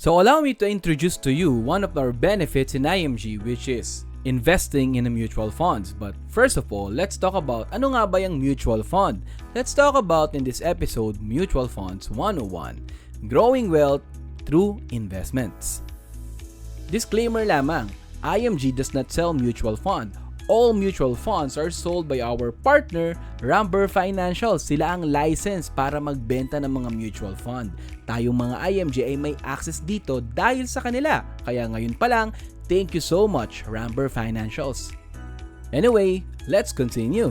So allow me to introduce to you one of our benefits in IMG which is investing in a mutual funds. But first of all, let's talk about ano nga ba yung mutual fund. Let's talk about in this episode Mutual Funds 101, Growing Wealth through Investments. Disclaimer lamang, IMG does not sell mutual fund. All mutual funds are sold by our partner, Ramber Financial. Sila ang license para magbenta ng mga mutual fund. Tayong mga IMG ay may access dito dahil sa kanila. Kaya ngayon pa lang, thank you so much, Ramber Financials. Anyway, let's continue.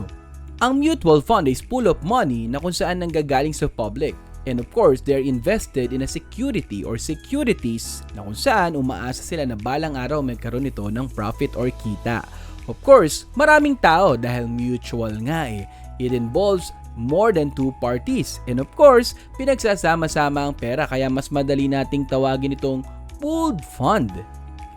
Ang mutual fund is pool of money na kung saan nanggagaling sa public. And of course, they're invested in a security or securities na kung saan umaasa sila na balang araw magkaroon nito ng profit or kita. Of course, maraming tao dahil mutual nga eh. It involves more than two parties. And of course, pinagsasama-sama ang pera kaya mas madali nating tawagin itong pooled fund.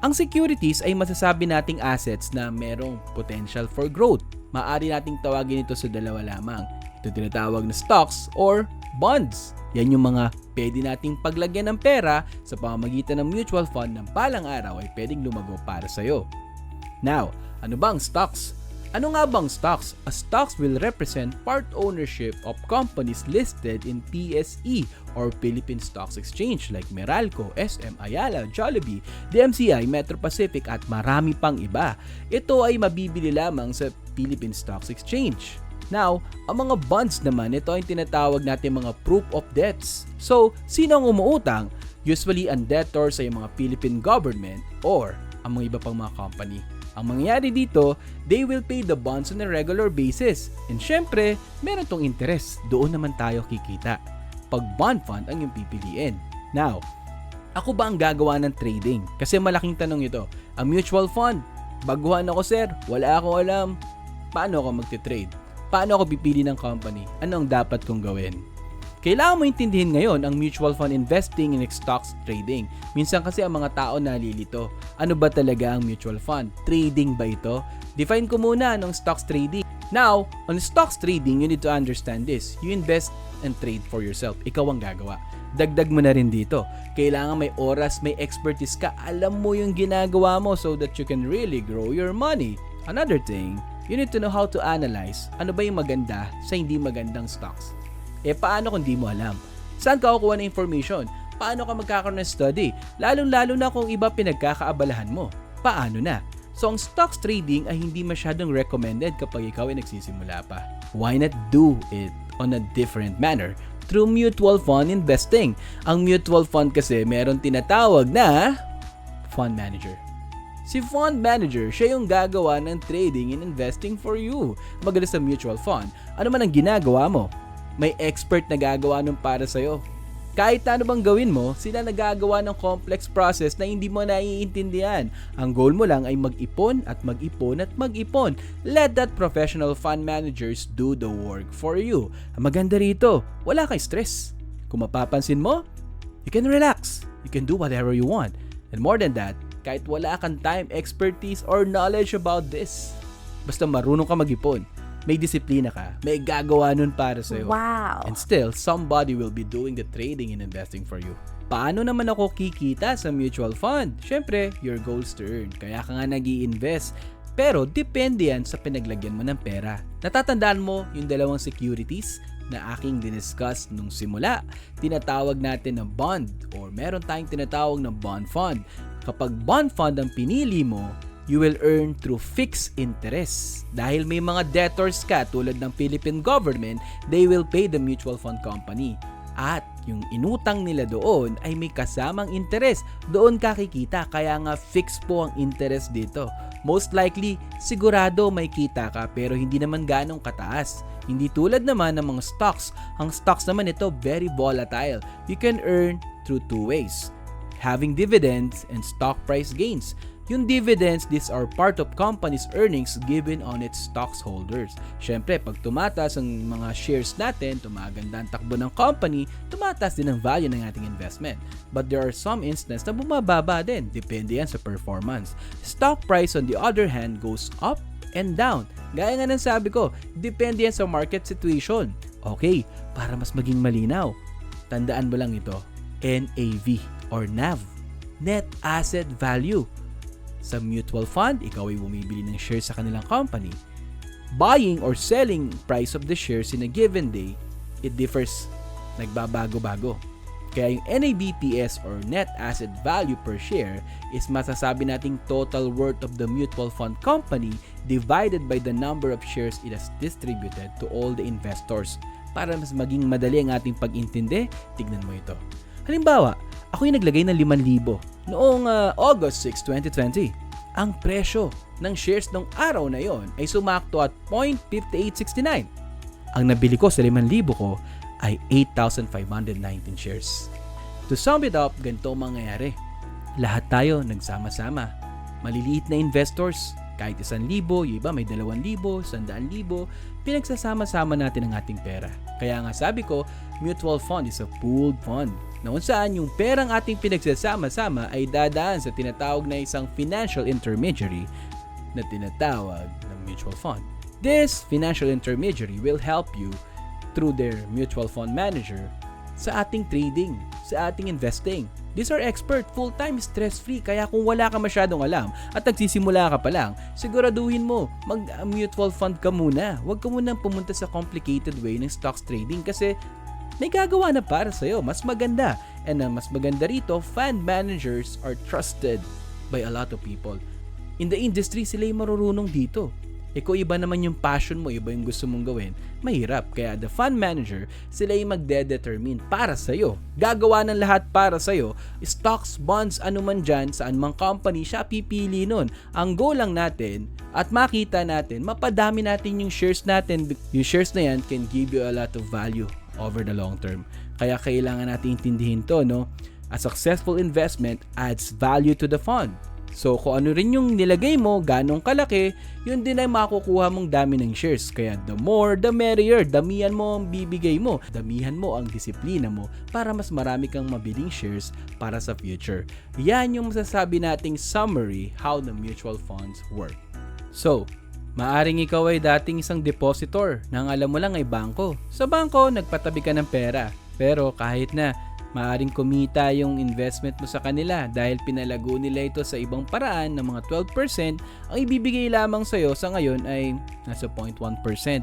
Ang securities ay masasabi nating assets na merong potential for growth. Maari nating tawagin ito sa dalawa lamang. Ito tinatawag na stocks or bonds. Yan yung mga pwede nating paglagyan ng pera sa pamamagitan ng mutual fund ng palang araw ay pwedeng lumago para sa'yo. Now, ano bang stocks? Ano nga bang stocks? A stocks will represent part ownership of companies listed in PSE or Philippine Stocks Exchange like Meralco, SM, Ayala, Jollibee, DMCI, Metro Pacific at marami pang iba. Ito ay mabibili lamang sa Philippine Stocks Exchange. Now, ang mga bonds naman, ito ay tinatawag natin mga proof of debts. So, sino ang umuutang? Usually, ang debtors ay mga Philippine government or ang mga iba pang mga company. Ang mangyayari dito, they will pay the bonds on a regular basis. And syempre, meron tong interest. Doon naman tayo kikita. Pag bond fund ang yung pipiliin. Now, ako ba ang gagawa ng trading? Kasi malaking tanong ito. Ang mutual fund, baguhan ako sir, wala akong alam. Paano ako magte-trade? Paano ako pipili ng company? Ano ang dapat kong gawin? Kailangan mo intindihin ngayon ang mutual fund investing in stocks trading. Minsan kasi ang mga tao nalilito. Ano ba talaga ang mutual fund? Trading ba ito? Define ko muna ng stocks trading. Now, on stocks trading, you need to understand this. You invest and trade for yourself. Ikaw ang gagawa. Dagdag mo na rin dito. Kailangan may oras, may expertise ka. Alam mo yung ginagawa mo so that you can really grow your money. Another thing, you need to know how to analyze ano ba yung maganda sa hindi magandang stocks. Eh paano kung di mo alam? Saan ka kukuha ng information? Paano ka magkakaroon ng study? Lalong-lalo na kung iba pinagkakaabalahan mo. Paano na? So ang stocks trading ay hindi masyadong recommended kapag ikaw ay nagsisimula pa. Why not do it on a different manner? Through mutual fund investing. Ang mutual fund kasi meron tinatawag na fund manager. Si fund manager, siya yung gagawa ng trading and investing for you. Magaling sa mutual fund, ano man ang ginagawa mo, may expert na gagawa nun para sa'yo. Kahit ano bang gawin mo, sila nagagawa ng complex process na hindi mo naiintindihan. Ang goal mo lang ay mag-ipon at mag-ipon at mag-ipon. Let that professional fund managers do the work for you. Ang maganda rito, wala kay stress. Kung mapapansin mo, you can relax. You can do whatever you want. And more than that, kahit wala kang time, expertise, or knowledge about this, basta marunong ka mag-ipon, may disiplina ka, may gagawa nun para sa'yo. Wow. And still, somebody will be doing the trading and investing for you. Paano naman ako kikita sa mutual fund? Siyempre, your goals to earn. Kaya ka nga nag invest Pero depende yan sa pinaglagyan mo ng pera. Natatandaan mo yung dalawang securities na aking diniscuss nung simula. Tinatawag natin na bond or meron tayong tinatawag na bond fund. Kapag bond fund ang pinili mo, you will earn through fixed interest. Dahil may mga debtors ka tulad ng Philippine government, they will pay the mutual fund company. At yung inutang nila doon ay may kasamang interest. Doon ka kikita kaya nga fixed po ang interest dito. Most likely, sigurado may kita ka pero hindi naman ganong kataas. Hindi tulad naman ng mga stocks. Ang stocks naman ito very volatile. You can earn through two ways. Having dividends and stock price gains. Yung dividends, these are part of company's earnings given on its stockholders. Siyempre, pag tumataas ang mga shares natin, tumaganda ang takbo ng company, tumataas din ang value ng ating investment. But there are some instances na bumababa din, depende yan sa performance. Stock price on the other hand goes up and down. Gaya nga ng sabi ko, depende yan sa market situation. Okay, para mas maging malinaw, tandaan mo lang ito, NAV or NAV net asset value. Sa mutual fund, ikaw ay bumibili ng shares sa kanilang company. Buying or selling price of the shares in a given day, it differs. Nagbabago-bago. Kaya yung NABPS or Net Asset Value per share is masasabi nating total worth of the mutual fund company divided by the number of shares it has distributed to all the investors. Para mas maging madali ang ating pag-intindi, tignan mo ito. Halimbawa, ako yung naglagay ng 5,000 noong uh, August 6, 2020. Ang presyo ng shares ng araw na yon ay sumakto at 0.5869. Ang nabili ko sa 5,000 ko ay 8,519 shares. To sum it up, ganito ang mangyayari. Lahat tayo nagsama-sama. Maliliit na investors, kahit 1,000, yung iba may 2,000, 100,000, pinagsasama-sama natin ang ating pera. Kaya nga sabi ko, mutual fund is a pooled fund na kung saan yung perang ating pinagsasama-sama ay dadaan sa tinatawag na isang financial intermediary na tinatawag na mutual fund. This financial intermediary will help you through their mutual fund manager sa ating trading, sa ating investing. These are expert, full-time, stress-free. Kaya kung wala ka masyadong alam at nagsisimula ka pa lang, siguraduhin mo, mag-mutual fund ka muna. Huwag ka munang pumunta sa complicated way ng stocks trading kasi may gagawa na para sa'yo. Mas maganda. And ang mas maganda rito, fund managers are trusted by a lot of people. In the industry, sila yung marurunong dito. E kung iba naman yung passion mo, iba yung gusto mong gawin, mahirap. Kaya the fund manager, sila yung magde-determine para sa'yo. Gagawa ng lahat para sa'yo. Stocks, bonds, ano man dyan, saan mang company, siya pipili nun. Ang goal lang natin, at makita natin, mapadami natin yung shares natin. Yung shares na yan can give you a lot of value over the long term. Kaya kailangan natin intindihin to, no? A successful investment adds value to the fund. So kung ano rin yung nilagay mo, ganong kalaki, yun din ay makukuha mong dami ng shares. Kaya the more, the merrier. Damihan mo ang bibigay mo. Damihan mo ang disiplina mo para mas marami kang mabiling shares para sa future. Yan yung masasabi nating summary how the mutual funds work. So, maaring ikaw ay dating isang depositor nang alam mo lang ay bangko. Sa bangko, nagpatabi ka ng pera. Pero kahit na Maaring kumita yung investment mo sa kanila dahil pinalago nila ito sa ibang paraan ng mga 12%, ang ibibigay lamang sa'yo sa ngayon ay nasa 0.1%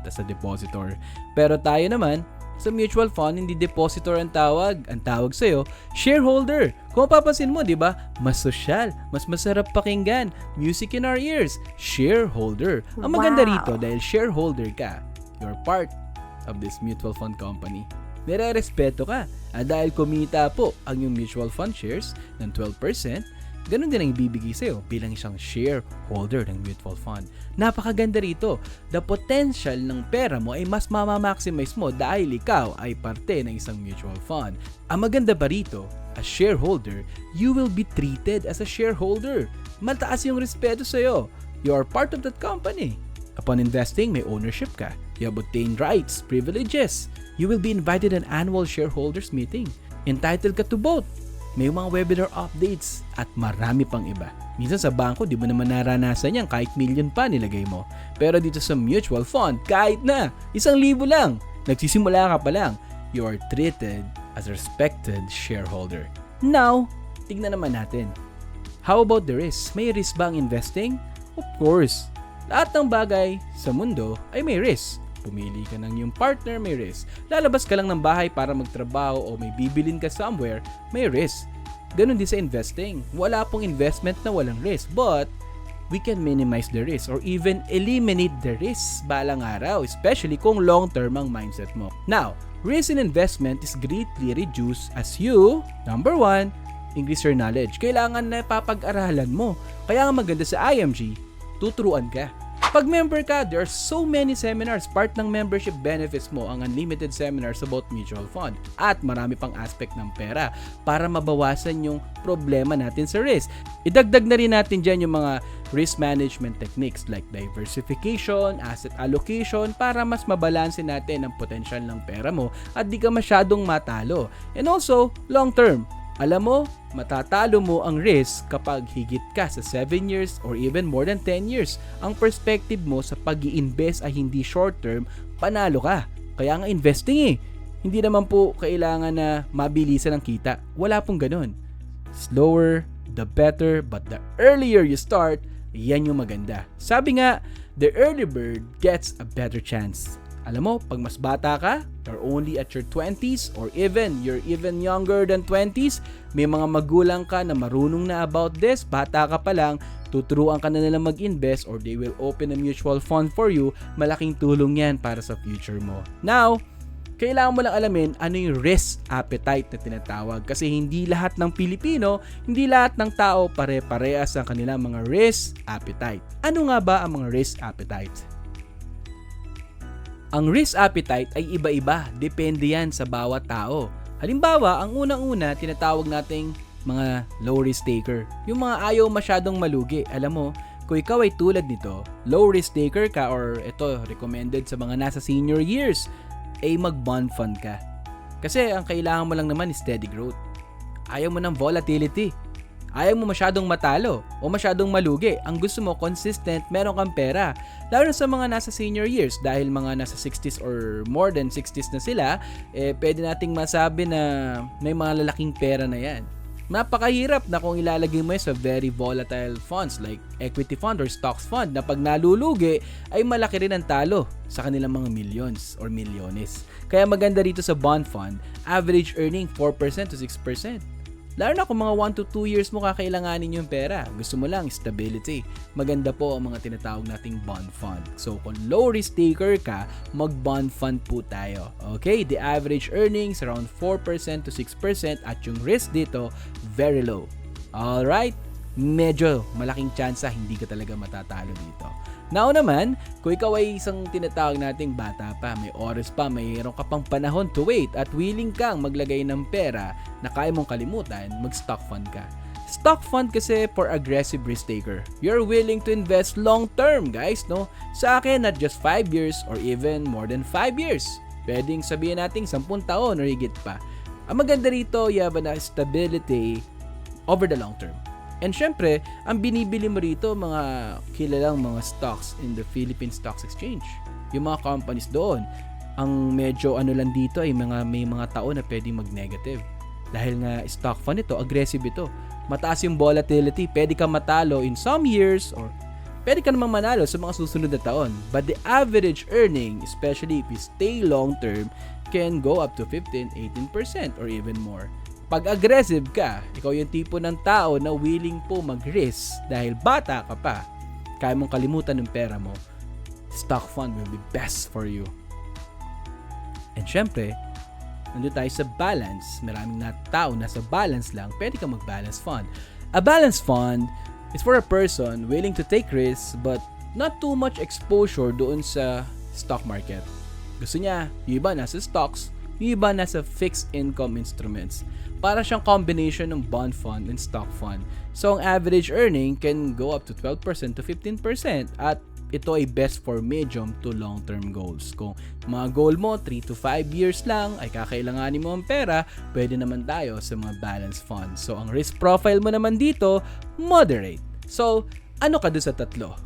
as a depositor. Pero tayo naman, sa mutual fund, hindi depositor ang tawag. Ang tawag sa'yo, shareholder. Kung papansin mo, di ba? Mas social, mas masarap pakinggan. Music in our ears, shareholder. Ang maganda Wow. rito dahil shareholder ka, you're part of this mutual fund company nire-respeto ka. At dahil kumita po ang yung mutual fund shares ng 12%, ganun din ang ibibigay sa'yo bilang isang shareholder ng mutual fund. Napakaganda rito. The potential ng pera mo ay mas mamamaximize mo dahil ikaw ay parte ng isang mutual fund. Ang maganda pa rito, as shareholder, you will be treated as a shareholder. Mataas yung respeto sa'yo. You are part of that company. Upon investing, may ownership ka. You have obtained rights, privileges. You will be invited an annual shareholders meeting. Entitled ka to vote. May mga webinar updates at marami pang iba. Minsan sa bangko, di mo naman naranasan yan kahit million pa nilagay mo. Pero dito sa mutual fund, kahit na, isang libo lang. Nagsisimula ka pa lang. You are treated as a respected shareholder. Now, tignan naman natin. How about the risk? May risk ba ang investing? Of course. Lahat ng bagay sa mundo ay may risk. Pumili ka ng yung partner, may risk. Lalabas ka lang ng bahay para magtrabaho o may bibilin ka somewhere, may risk. Ganon din sa investing. Wala pong investment na walang risk. But, we can minimize the risk or even eliminate the risk balang araw, especially kung long-term ang mindset mo. Now, risk in investment is greatly reduced as you, number one, increase your knowledge. Kailangan na papag-aralan mo. Kaya nga maganda sa IMG, tuturuan ka. Pag member ka, there are so many seminars. Part ng membership benefits mo ang unlimited seminars about mutual fund at marami pang aspect ng pera para mabawasan yung problema natin sa risk. Idagdag na rin natin dyan yung mga risk management techniques like diversification, asset allocation para mas mabalanse natin ang potential ng pera mo at di ka masyadong matalo. And also, long term, alam mo, matatalo mo ang risk kapag higit ka sa 7 years or even more than 10 years. Ang perspective mo sa pag invest ay hindi short term, panalo ka. Kaya nga investing eh. Hindi naman po kailangan na mabilisan ang kita. Wala pong ganun. Slower, the better. But the earlier you start, yan yung maganda. Sabi nga, the early bird gets a better chance. Alam mo, pag mas bata ka, you're only at your 20s or even you're even younger than 20s, may mga magulang ka na marunong na about this, bata ka pa lang, tuturuan ka na nila mag-invest or they will open a mutual fund for you, malaking tulong yan para sa future mo. Now, kailangan mo lang alamin ano yung risk appetite na tinatawag kasi hindi lahat ng Pilipino, hindi lahat ng tao pare-parehas ang kanilang mga risk appetite. Ano nga ba ang mga risk appetite? Ang risk appetite ay iba-iba, depende yan sa bawat tao. Halimbawa, ang unang-una tinatawag nating mga low risk taker. Yung mga ayaw masyadong malugi. Alam mo, kung ikaw ay tulad nito, low risk taker ka or ito, recommended sa mga nasa senior years, ay mag-bond fund ka. Kasi ang kailangan mo lang naman is steady growth. Ayaw mo ng volatility. Ayaw mo masyadong matalo o masyadong malugi. Ang gusto mo, consistent, meron kang pera. Lalo na sa mga nasa senior years dahil mga nasa 60s or more than 60s na sila, eh, pwede nating masabi na may mga lalaking pera na yan. Napakahirap na kung ilalagay mo sa very volatile funds like equity fund or stocks fund na pag nalulugi ay malaki rin ang talo sa kanilang mga millions or milyones. Kaya maganda dito sa bond fund, average earning 4% to 6%. Lalo na kung mga 1 to 2 years mo kakailanganin yung pera. Gusto mo lang stability. Maganda po ang mga tinatawag nating bond fund. So kung low risk taker ka, mag bond fund po tayo. Okay? The average earnings around 4% to 6% at yung risk dito very low. Alright? Medyo malaking chance hindi ka talaga matatalo dito. Now naman, kung ikaw ay isang tinatawag nating bata pa, may oras pa, mayroon ka pang panahon to wait at willing kang maglagay ng pera na kaya mong kalimutan, mag-stock fund ka. Stock fund kasi for aggressive risk taker. You're willing to invest long term, guys, no? Sa akin, not just 5 years or even more than 5 years. Pwedeng sabihin nating 10 taon or higit pa. Ang maganda rito, you have a stability over the long term. And syempre, ang binibili mo rito mga kilalang mga stocks in the Philippine Stocks Exchange. Yung mga companies doon. Ang medyo ano lang dito ay mga may mga taon na pwedeng mag-negative. Dahil nga stock fund ito, aggressive ito. Mataas yung volatility, pwede ka matalo in some years or pwede ka namang manalo sa mga susunod na taon. But the average earning, especially if you stay long term, can go up to 15, 18% or even more. Pag aggressive ka, ikaw yung tipo ng tao na willing po mag-risk dahil bata ka pa, kaya mong kalimutan ng pera mo, stock fund will be best for you. And syempre, nandun tayo sa balance. Maraming na tao na sa balance lang, pwede ka mag-balance fund. A balance fund is for a person willing to take risks but not too much exposure doon sa stock market. Gusto niya, yung iba nasa stocks, yung iba nasa fixed income instruments. Para siyang combination ng bond fund and stock fund. So, ang average earning can go up to 12% to 15% at ito ay best for medium to long-term goals. Kung mga goal mo 3 to 5 years lang ay kakailanganin mo ang pera, pwede naman tayo sa mga balance funds. So, ang risk profile mo naman dito, moderate. So, ano ka doon sa tatlo?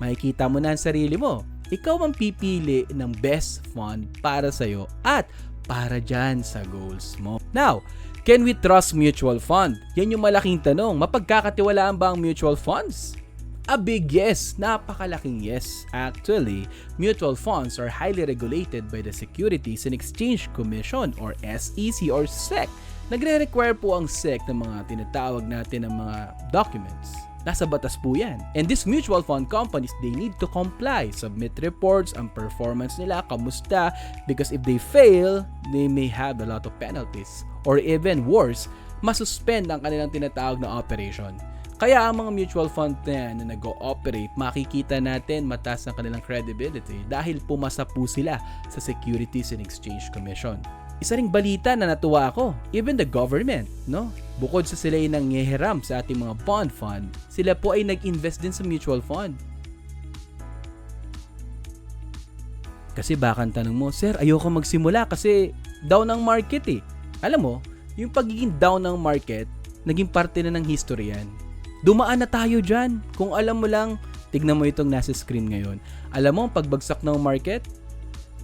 Makikita mo na ang sarili mo. Ikaw ang pipili ng best fund para sa'yo at para dyan sa goals mo. Now, can we trust mutual fund? Yan yung malaking tanong. Mapagkakatiwalaan ba ang mutual funds? A big yes, napakalaking yes. Actually, mutual funds are highly regulated by the Securities and Exchange Commission or SEC or SEC. Nagre-require po ang SEC ng mga tinatawag natin ng mga documents. Nasa batas po yan. And these mutual fund companies, they need to comply, submit reports, ang performance nila, kamusta, because if they fail, they may have a lot of penalties. Or even worse, masuspend ang kanilang tinatawag na operation. Kaya ang mga mutual fund na yan na nag-ooperate, makikita natin mataas ang kanilang credibility dahil pumasa po sila sa Securities and Exchange Commission. Isa ring balita na natuwa ako, even the government, no? Bukod sa sila ay nangyehiram sa ating mga bond fund, sila po ay nag-invest din sa mutual fund. Kasi baka tanong mo, Sir, ayoko magsimula kasi down ang market eh. Alam mo, yung pagiging down ng market, naging parte na ng history yan. Dumaan na tayo dyan. Kung alam mo lang, tignan mo itong nasa screen ngayon. Alam mo, ang pagbagsak ng market,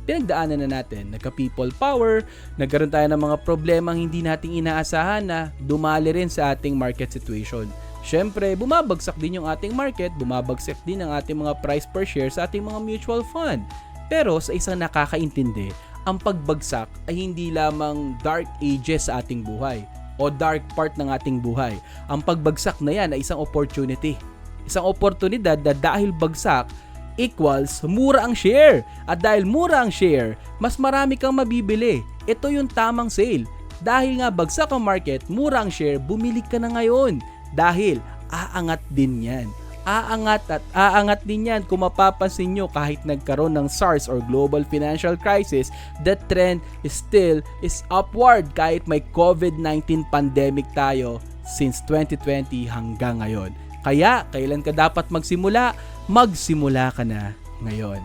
pinagdaanan na natin. Nagka-people power, nagkaroon tayo ng mga problemang hindi nating inaasahan na dumali rin sa ating market situation. Siyempre, bumabagsak din yung ating market, bumabagsak din ang ating mga price per share sa ating mga mutual fund. Pero sa isang nakakaintindi, ang pagbagsak ay hindi lamang dark ages sa ating buhay o dark part ng ating buhay. Ang pagbagsak na yan ay isang opportunity. Isang oportunidad na dahil bagsak, equals mura ang share. At dahil mura ang share, mas marami kang mabibili. Ito yung tamang sale. Dahil nga bagsak ang market, mura ang share, bumili ka na ngayon. Dahil aangat din yan. Aangat at aangat din yan kung mapapansin nyo kahit nagkaroon ng SARS or global financial crisis, the trend is still is upward kahit may COVID-19 pandemic tayo since 2020 hanggang ngayon. Kaya, kailan ka dapat magsimula? Magsimula ka na ngayon.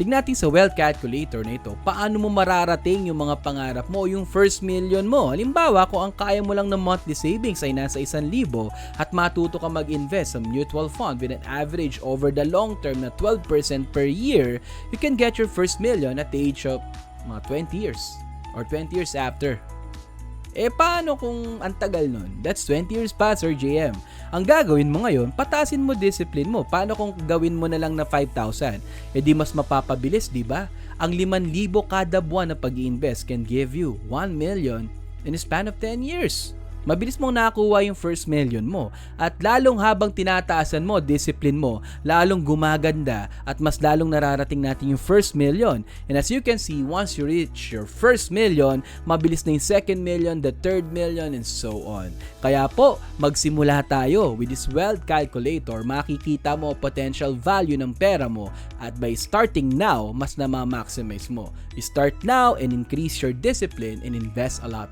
Tignan natin sa wealth calculator na ito, paano mo mararating yung mga pangarap mo, yung first million mo. Halimbawa, kung ang kaya mo lang ng monthly savings ay nasa 1,000 at matuto ka mag-invest sa mutual fund with an average over the long term na 12% per year, you can get your first million at the age of mga 20 years or 20 years after. Eh paano kung ang tagal nun? That's 20 years pa, Sir JM. Ang gagawin mo ngayon, patasin mo discipline mo. Paano kung gawin mo na lang na 5,000? Eh di mas mapapabilis, di ba? Ang 5,000 kada buwan na pag invest can give you 1 million in a span of 10 years mabilis mong nakakuha yung first million mo. At lalong habang tinataasan mo, discipline mo, lalong gumaganda at mas lalong nararating natin yung first million. And as you can see, once you reach your first million, mabilis na yung second million, the third million, and so on. Kaya po, magsimula tayo with this wealth calculator, makikita mo potential value ng pera mo at by starting now, mas na ma-maximize mo. Start now and increase your discipline and invest a lot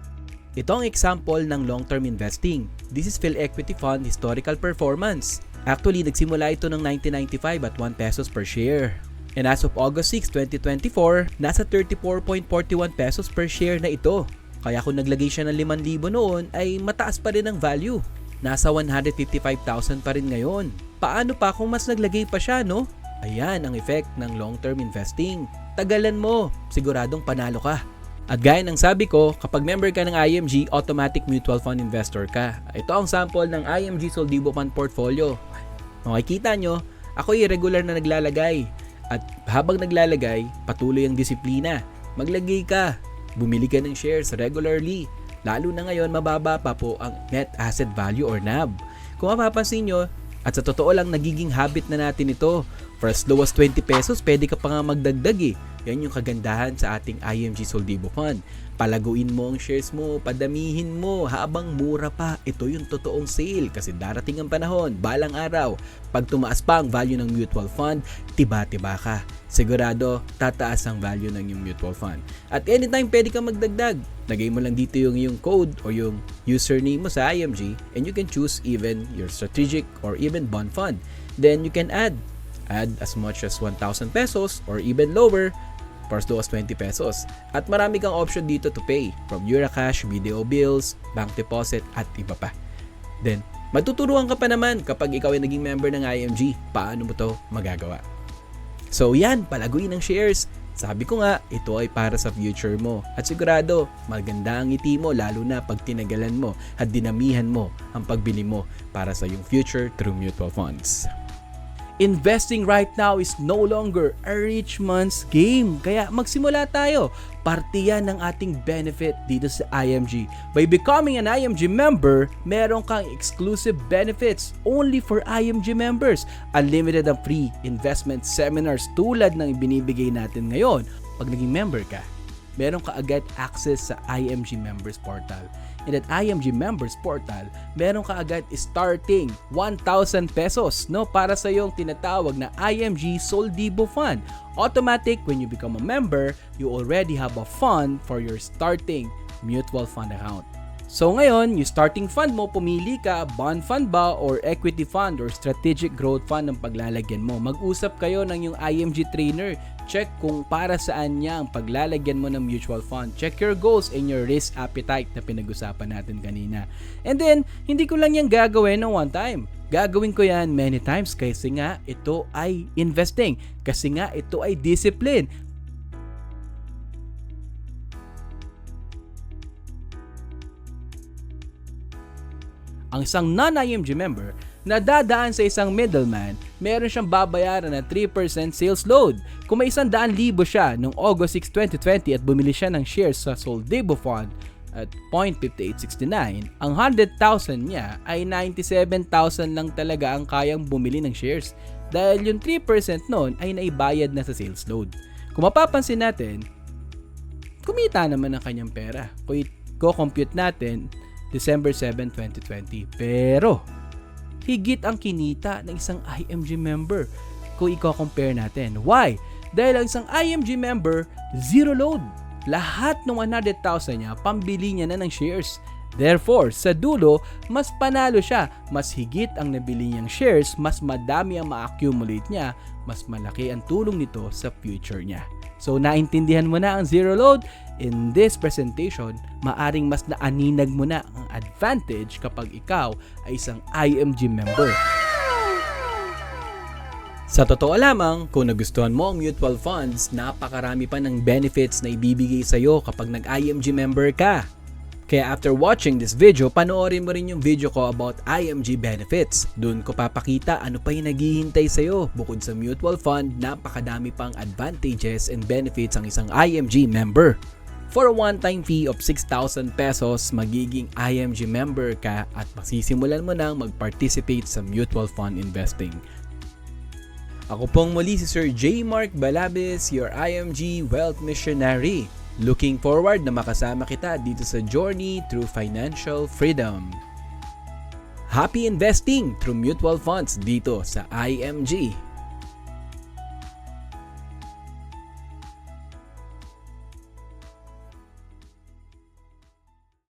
ito ang example ng long-term investing. This is Phil Equity Fund Historical Performance. Actually, nagsimula ito ng 1995 at 1 pesos per share. And as of August 6, 2024, nasa 34.41 pesos per share na ito. Kaya kung naglagay siya ng 5,000 noon, ay mataas pa rin ang value. Nasa 155,000 pa rin ngayon. Paano pa kung mas naglagay pa siya, no? Ayan ang effect ng long-term investing. Tagalan mo, siguradong panalo ka. At gaya ng sabi ko, kapag member ka ng IMG, automatic mutual fund investor ka. Ito ang sample ng IMG Soldibo Fund Portfolio. Makikita nyo, ako ay regular na naglalagay. At habang naglalagay, patuloy ang disiplina. Maglagay ka, bumili ka ng shares regularly. Lalo na ngayon, mababa pa po ang net asset value or NAV. Kung mapapansin nyo, at sa totoo lang, nagiging habit na natin ito. For as low as 20 pesos, pwede ka pa nga magdagdag eh. Yan yung kagandahan sa ating IMG Soldibo Fund. Palaguin mo ang shares mo, padamihin mo habang mura pa. Ito yung totoong sale kasi darating ang panahon, balang araw. Pag tumaas pa ang value ng mutual fund, tiba-tiba ka. Sigurado, tataas ang value ng yung mutual fund. At anytime pwede kang magdagdag. Lagay mo lang dito yung yung code o yung username mo sa IMG and you can choose even your strategic or even bond fund. Then you can add add as much as 1,000 pesos or even lower for as low as 20 pesos. At marami kang option dito to pay from Eurocash, video bills, bank deposit at iba pa. Then, matuturuan ka pa naman kapag ikaw ay naging member ng IMG paano mo to magagawa. So yan, palaguin ng shares. Sabi ko nga, ito ay para sa future mo. At sigurado, maganda ang ngiti mo lalo na pag tinagalan mo at dinamihan mo ang pagbili mo para sa iyong future through mutual funds. Investing right now is no longer a rich man's game. Kaya magsimula tayo. Parte yan ng ating benefit dito sa IMG. By becoming an IMG member, meron kang exclusive benefits only for IMG members. Unlimited ang free investment seminars tulad ng binibigay natin ngayon pag naging member ka meron ka agad access sa IMG Members Portal. And at IMG Members Portal, meron ka agad starting 1,000 pesos no para sa yung tinatawag na IMG Soldibo Fund. Automatic when you become a member, you already have a fund for your starting mutual fund account. So ngayon, yung starting fund mo, pumili ka, bond fund ba or equity fund or strategic growth fund ang paglalagyan mo. Mag-usap kayo ng yung IMG trainer. Check kung para saan niya ang paglalagyan mo ng mutual fund. Check your goals and your risk appetite na pinag-usapan natin kanina. And then, hindi ko lang yan gagawin ng one time. Gagawin ko yan many times kasi nga ito ay investing. Kasi nga ito ay discipline Ang isang non-IMG member na dadaan sa isang middleman, meron siyang babayaran na 3% sales load. Kung may isang daan libo siya noong August 6, 2020 at bumili siya ng shares sa Soldibo Fund at 0.5869, ang 100,000 niya ay 97,000 lang talaga ang kayang bumili ng shares dahil yung 3% noon ay naibayad na sa sales load. Kung mapapansin natin, kumita naman ang kanyang pera. Kung i-compute natin, December 7, 2020. Pero, higit ang kinita ng isang IMG member kung i-compare natin. Why? Dahil ang isang IMG member, zero load. Lahat ng 100,000 niya, pambili niya na ng shares. Therefore, sa dulo, mas panalo siya. Mas higit ang nabili niyang shares, mas madami ang ma-accumulate niya, mas malaki ang tulong nito sa future niya. So, naintindihan mo na ang zero load? In this presentation, maaring mas naaninag mo na ang advantage kapag ikaw ay isang IMG member. Sa totoo lamang, kung nagustuhan mo ang mutual funds, napakarami pa ng benefits na ibibigay sa'yo kapag nag-IMG member ka. Kaya after watching this video, panoorin mo rin yung video ko about IMG benefits. Doon ko papakita ano pa yung naghihintay sa'yo. Bukod sa mutual fund, napakadami pang advantages and benefits ang isang IMG member. For a one-time fee of 6,000 pesos, magiging IMG member ka at masisimulan mo nang mag-participate sa mutual fund investing. Ako pong muli si Sir J. Mark Balabis, your IMG Wealth Missionary. Looking forward na makasama kita dito sa journey through financial freedom. Happy investing through mutual funds dito sa IMG.